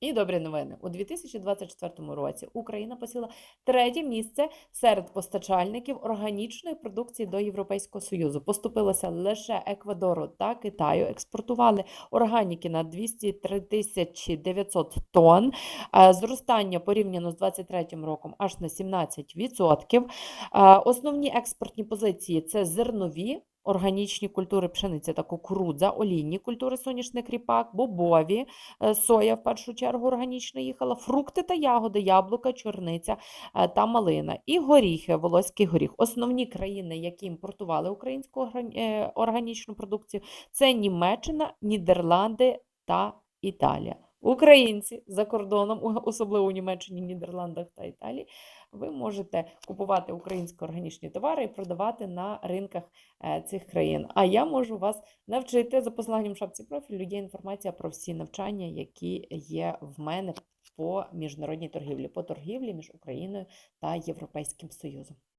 І добрі новини. У 2024 році Україна посіла третє місце серед постачальників органічної продукції до Європейського Союзу. Поступилося лише Еквадору та Китаю. Експортували органіки на 203 тисячі 900 тонн. Е, Зростання порівняно з 2023 роком аж на 17%. Е, Основні експортні позиції це зернові. Органічні культури пшениця та кукурудза, олійні культури соняшник ріпак, бобові, е, соя в першу чергу органічно їхала, фрукти та ягоди, яблука, чорниця е, та малина і горіхи, волоський горіх. Основні країни, які імпортували українську е, органічну продукцію, це Німеччина, Нідерланди та Італія. Українці за кордоном, особливо у Німеччині, Нідерландах та Італії, ви можете купувати українські органічні товари і продавати на ринках е, цих країн. А я можу вас навчити за посиланням шапці профілю. Є інформація про всі навчання, які є в мене по міжнародній торгівлі, по торгівлі між Україною та Європейським Союзом.